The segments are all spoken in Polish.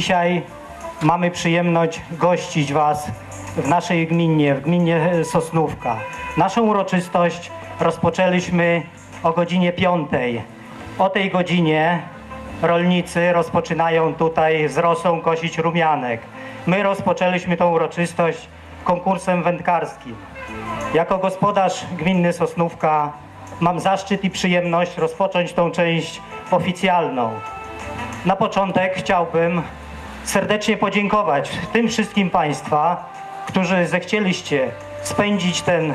Dzisiaj mamy przyjemność gościć Was w naszej gminie, w gminie Sosnówka. Naszą uroczystość rozpoczęliśmy o godzinie 5. O tej godzinie rolnicy rozpoczynają tutaj z rosą kosić rumianek. My rozpoczęliśmy tą uroczystość konkursem wędkarskim. Jako gospodarz gminy Sosnówka mam zaszczyt i przyjemność rozpocząć tą część oficjalną. Na początek chciałbym serdecznie podziękować tym wszystkim Państwa, którzy zechcieliście spędzić ten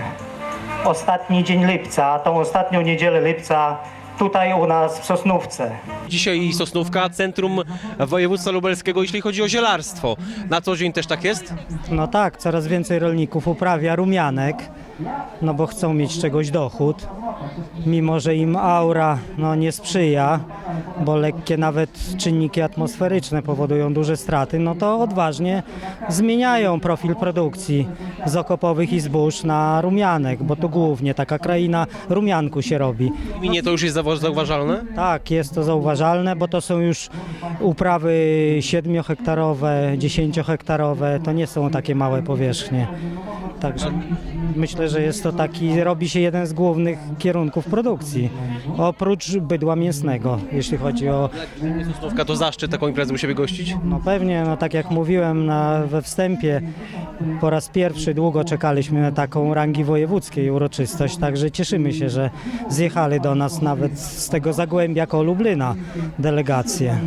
ostatni dzień lipca, tą ostatnią niedzielę lipca tutaj u nas w Sosnówce. Dzisiaj Sosnówka, centrum województwa lubelskiego, jeśli chodzi o zielarstwo. Na co dzień też tak jest? No tak, coraz więcej rolników uprawia rumianek, no bo chcą mieć z czegoś dochód. Mimo, że im aura no, nie sprzyja, bo lekkie nawet czynniki atmosferyczne powodują duże straty, no to odważnie zmieniają profil produkcji z okopowych i zbóż na rumianek, bo tu głównie taka kraina rumianku się robi. W gminie to już jest zauwa- zauważalne? Tak, jest to zauważalne, bo to są już uprawy 7-hektarowe, 10-hektarowe, to nie są takie małe powierzchnie. Także myślę, że jest to taki, robi się jeden z głównych kierunków produkcji, oprócz bydła mięsnego, jeśli chodzi o, Sosnówka to zaszczyt taką imprezę u siebie gościć. no pewnie, no tak jak mówiłem na, we wstępie, po raz pierwszy długo czekaliśmy na taką rangi wojewódzkiej uroczystość, także cieszymy się, że zjechali do nas nawet z tego Zagłębia koło Lublina delegacje.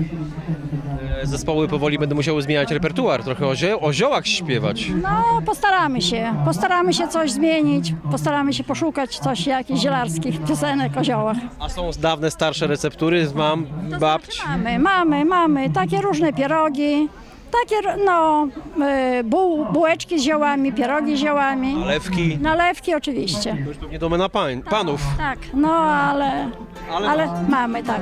Zespoły powoli będą musiały zmieniać repertuar, trochę o, zie- o ziołach śpiewać. No, postaramy się. Postaramy się coś zmienić. Postaramy się poszukać coś, jakichś zielarskich piosenek o ziołach. A są dawne, starsze receptury z mam, babć. Mamy, mamy, mamy takie różne pierogi. Takie, no, y, buł, bułeczki z ziołami, pierogi z ziołami. Nalewki. Nalewki oczywiście. To już pewnie domena pań, panów. Tak, no ale, Ale- ale mamy, tak.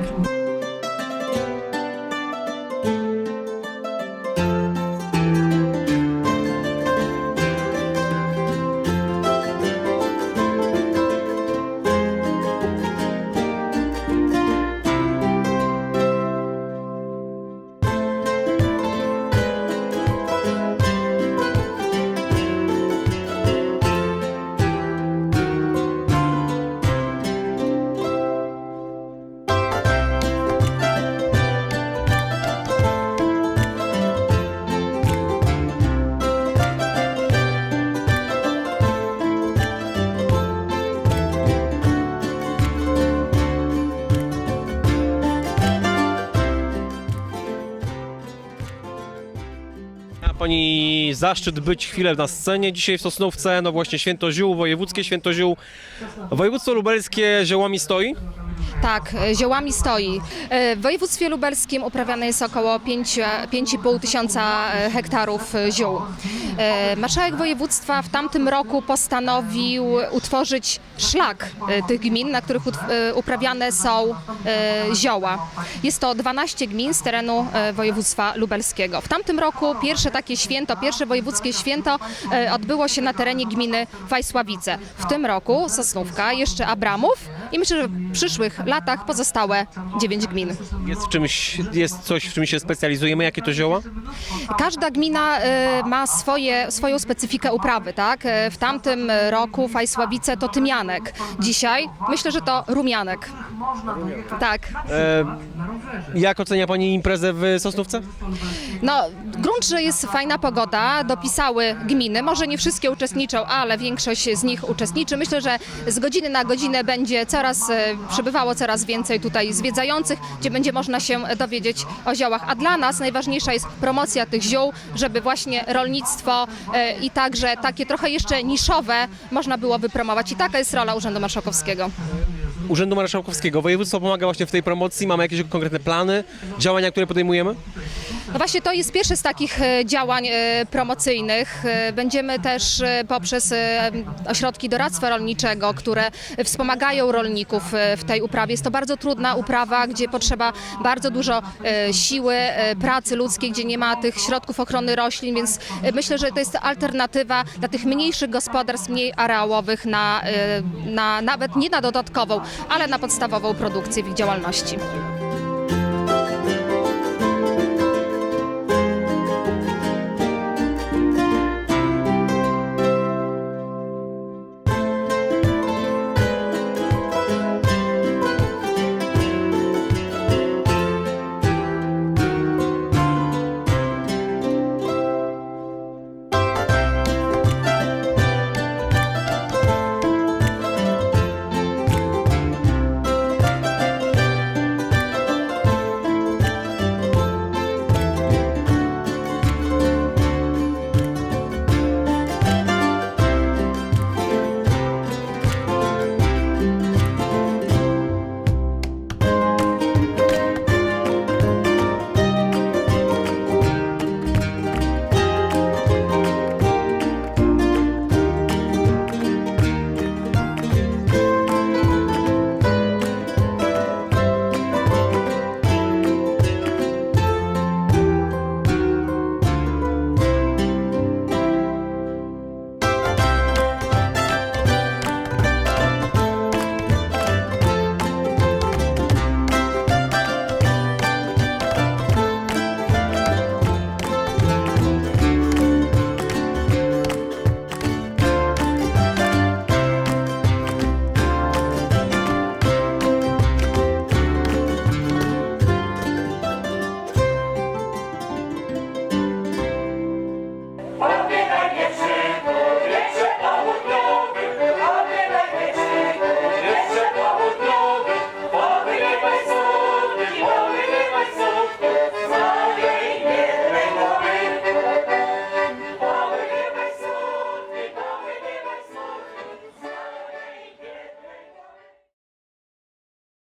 Pani zaszczyt być chwilę na scenie dzisiaj w Sosnówce. No właśnie Święto Ziół, wojewódzkie Święto Ziół. Województwo lubelskie ziołami stoi. Tak, e, ziołami stoi. E, W województwie lubelskim uprawiane jest około 5 5,5 tysiąca e, hektarów e, ziół. Marszałek województwa w tamtym roku postanowił utworzyć szlak tych gmin, na których uprawiane są zioła. Jest to 12 gmin z terenu województwa lubelskiego. W tamtym roku pierwsze takie święto, pierwsze wojewódzkie święto odbyło się na terenie gminy Wajsławice. W tym roku Sosnówka, jeszcze Abramów i myślę, że w przyszłych latach pozostałe 9 gmin. Jest w czymś, jest coś, w czym się specjalizujemy. Jakie to zioła? Każda gmina e, ma swoje, swoją specyfikę uprawy, tak? E, W tamtym roku Fajsławice to tymianek. Dzisiaj myślę, że to rumianek. Tak. E, jak ocenia pani imprezę w Sosnówce? No, grunt, że jest fajna pogoda, dopisały gminy. Może nie wszystkie uczestniczą, ale większość z nich uczestniczy. Myślę, że z godziny na godzinę będzie coraz e, przybywało coraz więcej tutaj zwiedzających, gdzie będzie można się dowiedzieć o ziołach. A dla nas najważniejsza jest promocja tych ziół, żeby właśnie rolnictwo e, i także takie trochę jeszcze niszowe można było wypromować. I taka jest rola Urzędu Marszałkowskiego. Urzędu Marszałkowskiego. Województwo pomaga właśnie w tej promocji. Mamy jakieś konkretne plany, działania, które podejmujemy? No właśnie to jest pierwsze z takich e, działań e, promocyjnych. E, Będziemy też poprzez ośrodki doradztwa rolniczego, które wspomagają rolników w tej uprawie. Jest to bardzo trudna uprawa, gdzie potrzeba bardzo dużo siły, pracy ludzkiej, gdzie nie ma tych środków ochrony roślin, więc myślę, że to jest alternatywa dla tych mniejszych gospodarstw, mniej areałowych, na, na, nawet nie na dodatkową, ale na podstawową produkcję w ich działalności.